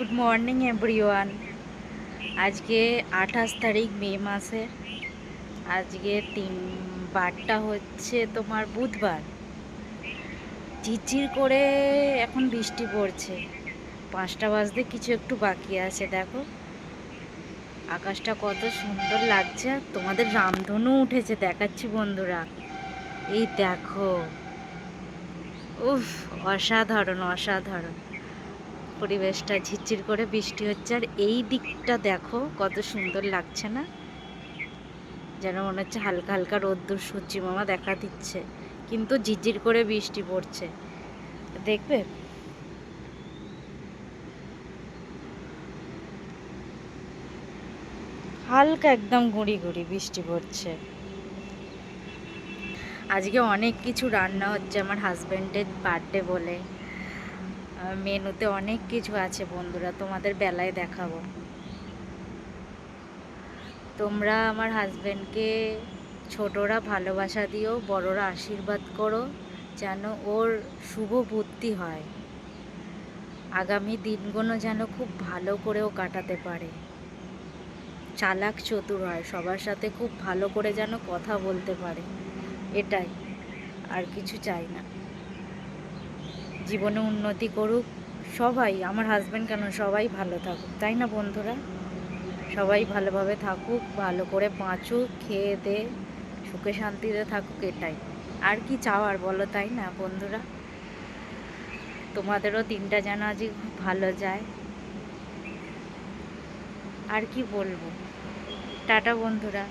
Good morning everyone আজকে আঠাশ তারিখ, মে মাসের আজকে তিন বারটা হচ্ছে তোমার বুধবার। ঝিরঝির করে এখন বৃষ্টি পড়ছে। পাঁচটা বাজতে কিছু একটু বাকি আছে, দেখো। আকাশটা কত সুন্দর লাগছে। তোমাদের রামধনু উঠেছে, দেখাচ্ছি বন্ধুরা। এই দেখো। উফ, অসাধারণ অসাধারণ। পরিবেশটা ঝিরঝির করে বৃষ্টি হচ্ছে আর এই দিকটা দেখো কত সুন্দর লাগছে না? যেন মনে হচ্ছে হালকা হালকা রোদ্দুর সূর্যি মামা দেখা দিচ্ছে, কিন্তু ঝিরঝির করে বৃষ্টি পড়ছে। দেখবে? হালকা একদম গুঁড়ি গুঁড়ি বৃষ্টি পড়ছে। আজকে অনেক কিছু রান্না হচ্ছে আমার হাজব্যান্ডের বার্থডে বলে। মেনুতে অনেক কিছু আছে বন্ধুরা, তোমাদের বেলায় দেখাবো। তোমরা আমার হাজব্যান্ডকে ছোটরা ভালোবাসা দিও, বড়রা আশীর্বাদ করো, যেন ওর শুভ বুদ্ধি হয়। আগামী দিনগুলো যেন খুব ভালো করেও কাটাতে পারে। চালাক চতুর হয়, সবার সাথে খুব ভালো করে যেন কথা বলতে পারে। এটাই, আর কিছু চাই না। জীবনে উন্নতি করুক সবাই, আমার হাজব্যান্ড কেন সবাই ভালো থাকুক, তাই না বন্ধুরা? সবাই ভালোভাবে থাকুক, ভালো করে বাঁচুক, খেয়ে দে, সুখে শান্তিতে থাকুক, এটাই। আর কি চাওয়ার বলো তাই না বন্ধুরা? তোমাদেরও দিনটা যেন খুব ভালো যায়। আর কি বলব? টাটা বন্ধুরা।